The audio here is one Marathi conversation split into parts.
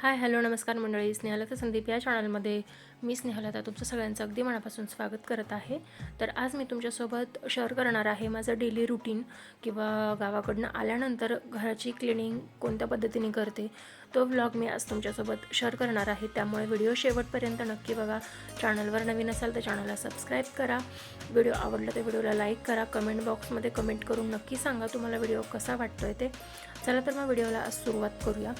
हाय हॅलो नमस्कार मंडळी. स्नेहलता संदीप या चॅनलमध्ये मी स्नेहलता तुमचं सगळ्यांचं अगदी मनापासून स्वागत करत आहे. तर आज मी तुमच्यासोबत शेअर करणार आहे माझं डेली रुटीन किंवा गावाकडनं आल्यानंतर घराची क्लिनिंग कोणत्या पद्धतीने करते तो व्लॉग मी आज तुमच्यासोबत शेअर करणार आहे. त्यामुळे व्हिडिओ शेवटपर्यंत नक्की बघा. चॅनलवर नवीन असाल तर चॅनलला सबस्क्राईब करा. व्हिडिओ आवडला तर व्हिडिओला लाईक करा. कमेंट बॉक्समध्ये कमेंट करून नक्की सांगा तुम्हाला व्हिडिओ कसा वाटतोय ते. चला तर मग व्हिडिओला आज सुरुवात करूया.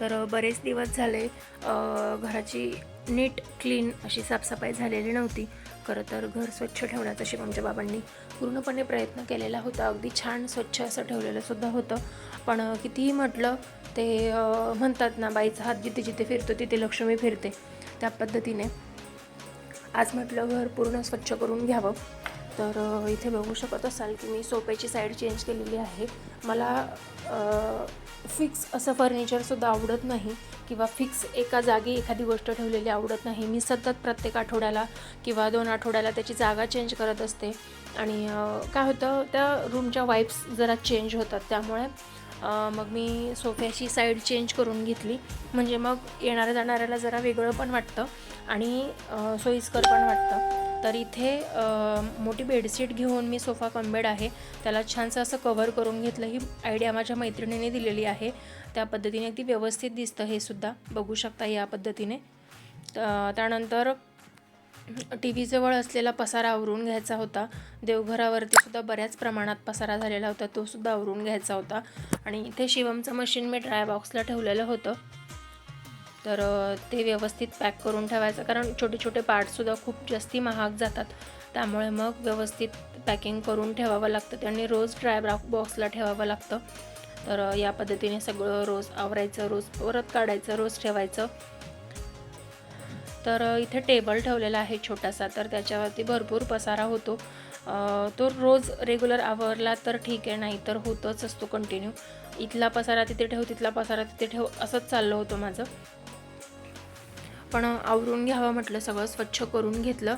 तर बरेच दिवस झाले घराची नीट क्लीन अशी साफसफाई झालेली नव्हती. खरं तर घर स्वच्छ ठेवण्याचा शिवमच्या बाबांनी पूर्णपणे प्रयत्न केलेला होता. अगदी छान स्वच्छ असं ठेवलेलं सुद्धा होतं. पण कितीही म्हटलं ते म्हणतात ना बाईचा हात जिथे जिथे फिरतो तिथे लक्ष्मी फिरते. त्या पद्धतीने आज म्हटलं घर पूर्ण स्वच्छ करून घ्यावं. तर इथे बघू शकत असाल की मी सोफ्याची साईड चेंज केलेली आहे. मला फिक्स असं फर्निचरसुद्धा आवडत नाही किंवा फिक्स एका जागी एखादी गोष्ट ठेवलेली आवडत नाही. मी सतत प्रत्येक आठवड्याला किंवा दोन आठवड्याला त्याची जागा चेंज करत असते. आणि काय होतं त्या रूमच्या वाईब्स जरा चेंज होतात. त्यामुळे मग मी सोफ्याची साईड चेंज करून घेतली. म्हणजे मग येणाऱ्या जाणाऱ्याला जरा वेगळं पण वाटतं आणि सोयीस्कर पण वाटतं. तर इथे मोठी बेडशीट घेऊन मी सोफा कमबेड आहे. त्याला छानसं असं कवर करून घेतलं. ही आयडिया माझ्या मैत्रिणीने दिलेली आहे. त्या पद्धतीने अगदी व्यवस्थित दिसतं हे सुद्धा. बघू शकता या पद्धतीने. त्यानंतर टी व्हीजवळ असलेला पसारा आवरून घ्यायचा होता. देवघरावरती सुद्धा बऱ्याच प्रमाणात पसारा झालेला होता. तो सुद्धा आवरून घ्यायचा होता. आणि इथे शिवमचं मशीन मी ड्राय बॉक्सला ठेवलेलं होतं. तर ते व्यवस्थित पॅक करून ठेवायचं. कारण छोटे छोटे पार्टसुद्धा खूप जास्ती महाग जातात. त्यामुळे मग व्यवस्थित पॅकिंग करून ठेवावं लागतं आणि रोज ड्राय बॉक्सला ठेवावं लागतं. तर या पद्धतीने सगळं रोज आवरायचं रोज परत काढायचं रोज ठेवायचं. तर इथे टेबल ठेवलेला आहे छोटासा तर त्याच्यावरती भरपूर पसारा होतो. तो रोज रेग्युलर आवरला तर ठीक आहे नाही तर होतच असतो कंटिन्यू. इथला पसारा तिथे ठेव तिथला पसारा तिथे ठेव असंच चाललं होतं माझं. पण आवरून घ्यावं म्हटलं सगळं स्वच्छ करून घेतलं.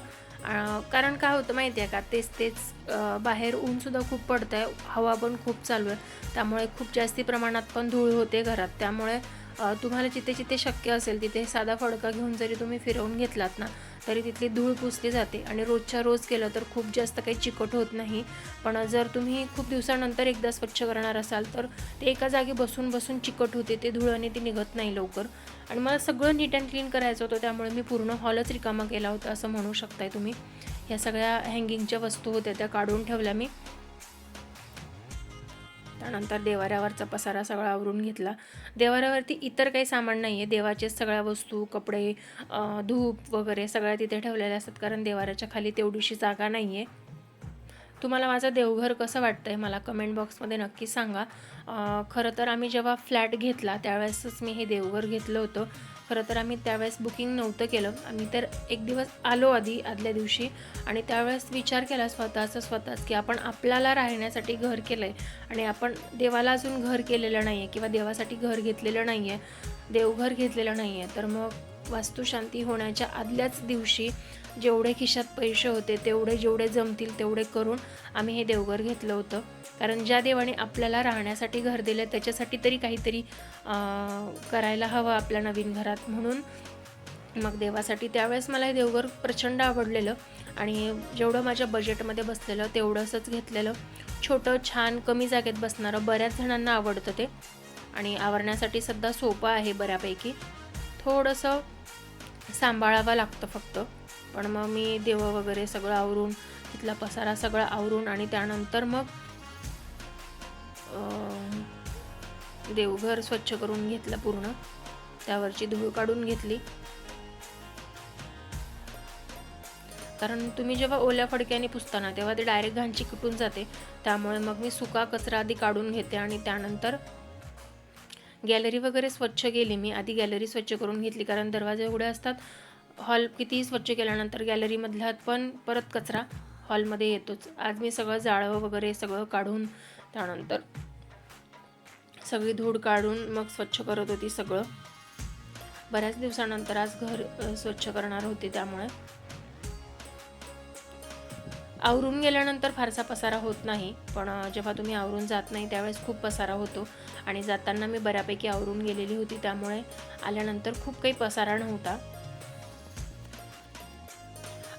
कारण काय होतं माहिती आहे का तेच तेच बाहेर ऊनसुद्धा खूप पडतं आहे हवा पण खूप चालू आहे. त्यामुळे खूप जास्ती प्रमाणात पण धूळ होते घरात. त्यामुळे तुम्हाला जिथे जिथे शक्य असेल तिथे साधा फडका घेऊन जरी तुम्ही फिरवून घेतलात ना तरी तिथली धूळ पुसली जाते आणि रोजच्या रोज केलं तर खूप जास्त काही चिकट होत नाही. पण जर तुम्ही खूप दिवसानंतर एकदा स्वच्छ करणार असाल तर ते एका जागी बसून बसून चिकट होते ते धूळ आणि ती निघत नाही लवकर. आणि मला सगळं नीट अँड क्लीन करायचं होतं त्यामुळे मी पूर्ण हॉलच रिकामा केला होता असं म्हणू शकताय तुम्ही. ह्या सगळ्या हँगिंगच्या वस्तू होत्या त्या काढून ठेवल्या मी. त्यानंतर देवाऱ्यावरचा पसारा सगळा आवरून घेतला. देवाऱ्यावरती इतर काही सामान नाही आहे देवाचे सगळ्या वस्तू कपडे धूप वगैरे सगळ्या तिथे ठेवलेल्या असतात. कारण देवाऱ्याच्या खाली तेवढीशी जागा नाही आहे तुम्हाला माझं देवघर कसं वाटतं आहे मला कमेंट बॉक्समध्ये नक्की सांगा. खरं तर आम्ही जेव्हा फ्लॅट घेतला त्यावेळेसच मी हे देवघर घेतलं होतं. खरं तर आम्ही त्यावेळेस बुकिंग नव्हतं केलं. आम्ही तर एक दिवस आलो आधी आदल्या दिवशी. आणि त्यावेळेस विचार केला स्वतःचं स्वतःच की आपण आपल्याला राहण्यासाठी घर केलं आहे आणि आपण देवाला अजून घर केलेलं नाही आहे किंवा देवासाठी घर घेतलेलं नाही आहे देवघर घेतलेलं नाही आहे तर मग वास्तुशांती होण्याच्या आदल्याच दिवशी जेवढे खिशात पैसे होते तेवढे जेवढे जमतील तेवढे करून आम्ही हे देवघर घेतलं होतं. कारण ज्या देवाने आपल्याला राहण्यासाठी घर दिलं त्याच्यासाठी तरी काहीतरी करायला हवं आपल्या नवीन घरात. म्हणून मग देवासाठी त्यावेळेस मला हे देवघर प्रचंड आवडलेलं आणि जेवढं माझ्या बजेटमध्ये बसलेलं तेवढंसंच घेतलेलं. छोटं छान कमी जागेत बसणारं बऱ्याच जणांना आवडतं ते. आणि आवरण्यासाठी सध्या सोपं आहे बऱ्यापैकी. थोडंसं सांभाळावं लागतं फक्त. पण मग मी देवं वगैरे सगळं आवरून तिथला पसारा सगळा आवरून आणि त्यानंतर मग अं, देवघर स्वच्छ करून घेतलं पूर्ण. त्यावरची धूळ काढून घेतली. कारण तुम्ही जेव्हा ओल्या फडक्याने पुसता ना तेव्हा ते डायरेक्ट घांची कुटून जाते. त्यामुळे मग मी सुका कचरा आधी काढून घेते आणि त्यानंतर गॅलरी वगैरे स्वच्छ केली मी. आधी गॅलरी स्वच्छ करून घेतली कारण दरवाजे उघडे असतात. हॉल कितीही स्वच्छ केल्यानंतर गॅलरीमधला पण परत कचरा हॉलमध्ये येतोच. आज मी सगळं जाळं वगैरे सगळं काढून त्यानंतर सगळी धूळ काढून मग स्वच्छ करत होती सगळं. बऱ्याच दिवसानंतर आज घर स्वच्छ करणार होते त्यामुळे. आवरून गेल्यानंतर फारसा पसारा होत नाही पण जेव्हा तुम्ही आवरून जात नाही त्यावेळेस खूप पसारा होतो. आणि जाताना मी बऱ्यापैकी आवरून गेलेली होती त्यामुळे आल्यानंतर खूप काही पसारा नव्हता.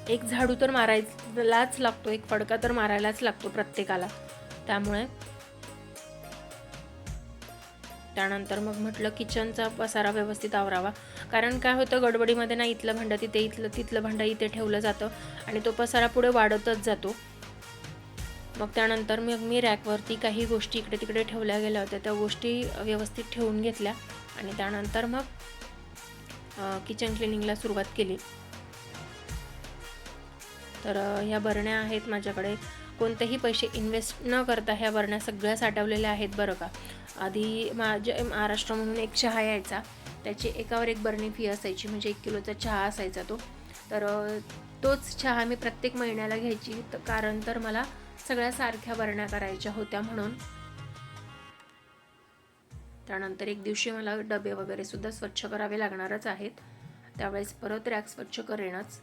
एक झाडू तर मारायलाच लागतो एक फडका तर मारायलाच लागतो प्रत्येकाला. त्यामुळे त्यानंतर मग म्हटलं किचनचा पसारा व्यवस्थित आवरावा. कारण काय होतं गडबडीमध्ये ना इथलं भांडं तिथे इथलं तिथलं भांडं इथे ठेवलं जातं आणि तो पसारा पुढे वाढतच जातो. मग त्यानंतर मग मी रॅकवरती काही गोष्टी इकडे तिकडे ठेवल्या गेल्या होत्या. त्या गोष्टी व्यवस्थित ठेवून घेतल्या आणि त्यानंतर मग किचन क्लिनिंगला सुरुवात केली. तर ह्या बरण्या आहेत माझ्याकडे. कोणतेही पैसे इन्व्हेस्ट न करता ह्या बरण्या सगळ्या साठवलेल्या आहेत बरं का. आधी माझ्या महाराष्ट्र म्हणून एक चहा यायचा. त्याची एकावर एक बरणी फी असायची म्हणजे एक किलोचा चहा असायचा तो. तर तोच चहा मी प्रत्येक महिन्याला घ्यायची तर कारण तर मला सगळ्या सारख्या बरण्या करायच्या होत्या म्हणून. त्यानंतर एक दिवशी मला डबे वगैरे सुद्धा स्वच्छ करावे लागणारच आहेत. त्यावेळेस परत रॅक स्वच्छ करेनच.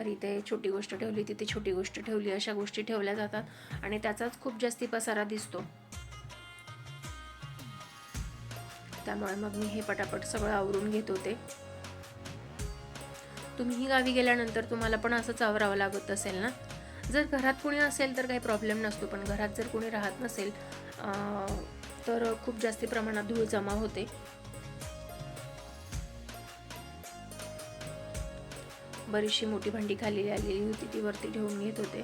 तर इथे छोटी गोष्ट ठेवली तिथे छोटी गोष्ट ठेवली अशा गोष्टी ठेवल्या जातात आणि त्याचाच खूप जास्ती पसारा दिसतो. त्यामुळे मग मी हे पटापट सगळं आवरून घेत होते. तुम्हीही गावी गेल्यानंतर तुम्हाला पण असंच आवरावं लागत असेल ना? जर घरात कोणी असेल तर काही प्रॉब्लेम नसतो पण घरात जर कोणी राहत नसेल तर खूप जास्ती प्रमाणात धूळ जमा होते. बरीचशी मोठी भांडी खाली आलेली होती ती वरती ठेवून घेत होते.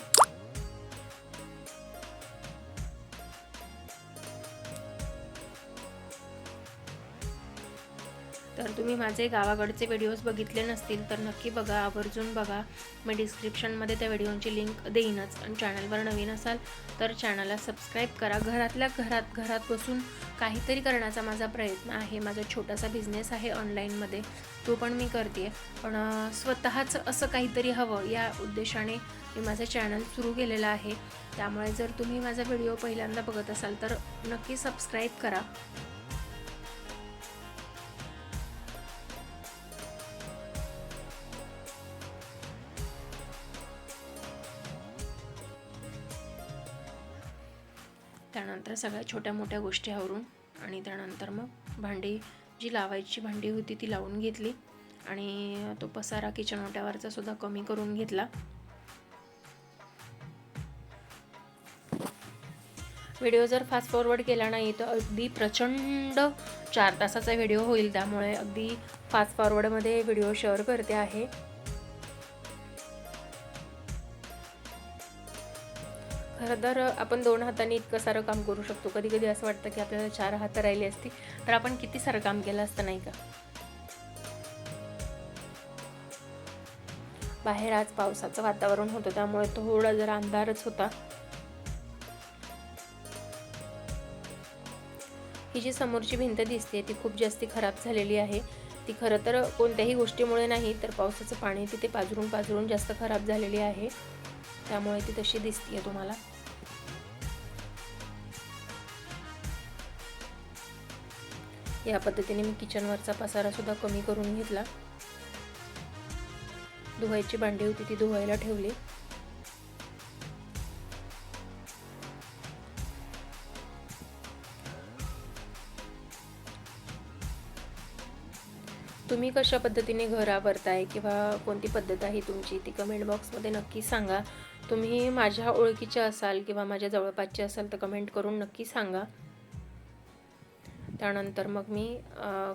तुम्ही माझे गावाकडचे व्हिडिओज बघितले नसतील तर नक्की बघा. आवर्जून बघा. मी डिस्क्रिप्शनमध्ये त्या व्हिडिओची लिंक देईनच. आणि चॅनलवर नवीन असाल तर चॅनलला सबस्क्राईब करा. घरातल्या घरात घरात बसून काहीतरी करण्याचा माझा प्रयत्न आहे. माझा छोटासा बिझनेस आहे ऑनलाईनमध्ये तो पण मी करते पण स्वतःच असं काहीतरी हवं या उद्देशाने मी माझं चॅनल सुरू केलेलं आहे. त्यामुळे जर तुम्ही माझा व्हिडिओ पहिल्यांदा बघत असाल तर नक्की सबस्क्राईब करा. त्यानंतर सगळ्या छोट्या मोठ्या गोष्टी आवरून आणि त्यानंतर मग भांडी जी लावायची भांडी होती ती लावून घेतली आणि तो पसारा किचन ओट्यावरचा सुद्धा कमी करून घेतला. व्हिडिओ जर फास्ट फॉरवर्ड केला नाही तर अगदी प्रचंड चार तासाचा व्हिडिओ होईल त्यामुळे अगदी फास्ट फॉरवर्डमध्ये व्हिडिओ शेअर करते आहे. खरं तर आपण दोन हाताने इतकं सारं काम करू शकतो. कधी कधी असं वाटतं की आपल्याला चार हात राहिली असती तर आपण किती सारं काम केलं असतं नाही का? बाहेर आज पावसाचं वातावरण होतं त्यामुळे थोडा जरा अंधारच होता. ही जी समोरची भिंत दिसते ती खूप जास्ती खराब झालेली आहे. ती खरं तर कोणत्याही गोष्टीमुळे नाही तर पावसाचं पाणी तिथे पाजरून पाजरून जास्त खराब झालेली आहे. त्यामुळे ती तशी दिसतीये तुम्हाला. या पद्धतीने मी किचनवरचा पसारासुद्धा कमी करून घेतला. धुवायची भांडी होती ती धुवायला ठेवली. तुम्ही कशा पद्धतीने घर आवरताय किंवा कोणती पद्धत आहे तुमची ती कमेंट बॉक्समध्ये नक्की सांगा. तुम्ही माझ्या ओळखीचे असाल किंवा माझ्या जवळपासचे असाल तर कमेंट करून नक्की सांगा. त्यानंतर मग मी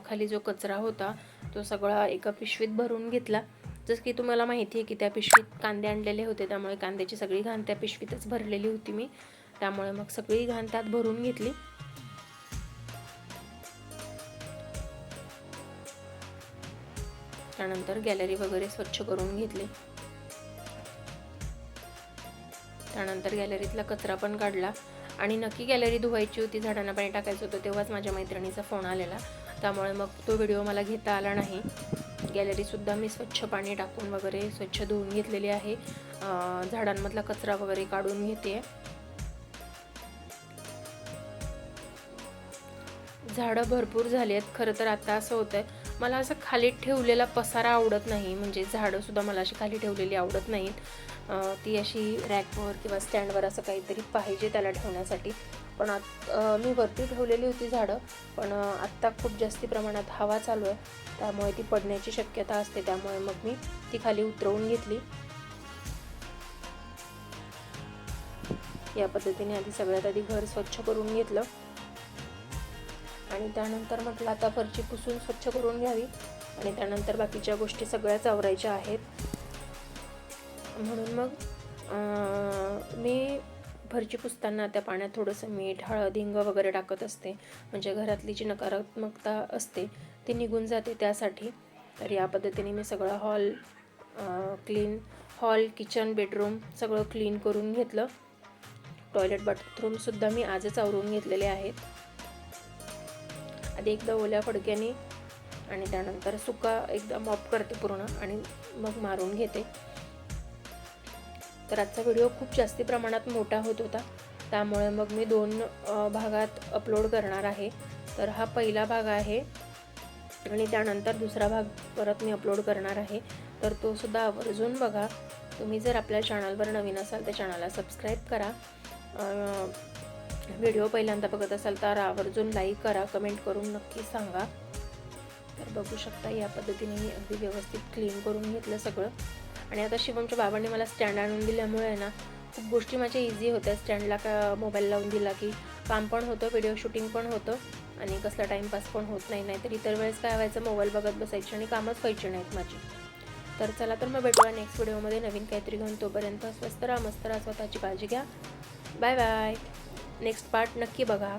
खाली जो कचरा होता तो सगळा एका पिशवीत भरून घेतला. जसं की तुम्हाला माहिती आहे की त्या पिशवीत कांदे आणलेले होते त्यामुळे कांद्याची सगळी घाण त्या पिशवीतच भरलेली होती मी. त्यामुळे मग सगळी घाण त्यात भरून घेतली. त्यानंतर गॅलरी वगैरे स्वच्छ करून घेतली. त्यानंतर गॅलरीतला कचरा पण काढला. आणि नक्की गॅलरी धुवायची होती झाडांना पाणी टाकायचं होतं तेव्हाच माझ्या मैत्रिणीचा फोन आलेला. त्यामुळे मग तो व्हिडिओ मला घेता आला नाही. गॅलरीसुद्धा मी स्वच्छ पाणी टाकून वगैरे स्वच्छ धुवून घेतलेली आहे. झाडांमधला कचरा वगैरे काढून घेते. झाडं भरपूर झाली आहेत खरं तर आता असं होतं आहे मला असं खाली ठेवलेला पसारा आवडत नाही म्हणजे झाडंसुद्धा मला अशी खाली ठेवलेली आवडत नाहीत. ती अशी रॅकवर किंवा स्टँडवर असं काहीतरी पाहिजे त्याला ठेवण्यासाठी. पण आत मी वरती ठेवलेली होती झाडं पण आत्ता खूप जास्ती प्रमाणात हवा चालू आहे. त्यामुळे ती पडण्याची शक्यता असते त्यामुळे मग मी ती खाली उतरवून घेतली. या पद्धतीने आधी सगळ्यात आधी घर स्वच्छ करून घेतलं. आणि त्यानंतर म्हटलं आता फरची पुसून स्वच्छ करून घ्यावी. आणि त्यानंतर बाकीच्या गोष्टी सगळ्याच आवरायच्या आहेत. म्हणून मग मी भरची पुसताना त्या पाण्यात थोडंसं मीठ हळद हिंग वगैरे टाकत असते. म्हणजे घरातली जी नकारात्मकता असते ती निघून जाते त्यासाठी. तर या पद्धतीने मी सगळं hall clean hall kitchen bedroom सगळं क्लीन करून घेतलं. टॉयलेट बाथरूमसुद्धा मी आजच आवरून घेतलेले आहेत. आधी एकदा ओल्या फडक्याने आणि त्यानंतर सुका एकदा मॉप करते पूर्ण आणि मग मारून घेते. तर आजचा व्हिडिओ खूप जास्ती प्रमाणात मोठा होत होता. त्यामुळे मग मी दोन भागात अपलोड करणार आहे. तर हा पहिला भाग आहे आणि त्यानंतर दुसरा भाग परत मी अपलोड करणार आहे. तर तो सुद्धा आवर्जून बघा. तुम्ही जर आपल्या चॅनलवर नवीन असाल तर चॅनलला सबस्क्राईब करा. व्हिडिओ पहिल्यांदा बघत असाल तर आवर्जून लाईक करा कमेंट करून नक्की सांगा. तर बघू शकता या पद्धतीने मी अगदी व्यवस्थित क्लीन करून घेतलं सगळं. आणि आता शिवमच्या बाबांनी मला स्टँड आणून दिल्यामुळे आहे ना खूप गोष्टी माझ्या इझी होत्या. स्टँडला का मोबाईल लावून दिला की काम पण होतं व्हिडिओ शूटिंग पण होतं आणि कसला टाईमपास पण होत नाही नाहीतर इतर वेळेस काय व्हायचं मोबाईल बघत बसायची आणि कामच व्हायची नाहीत माझी. तर चला तर मग भेटूया नेक्स्ट व्हिडिओमध्ये नवीन काहीतरी घेऊन. तोपर्यंत स्वस्त राहा मस्त राहा स्वतःची काळजी घ्या. बाय बाय नेक्स्ट पार्ट नक्की बघा.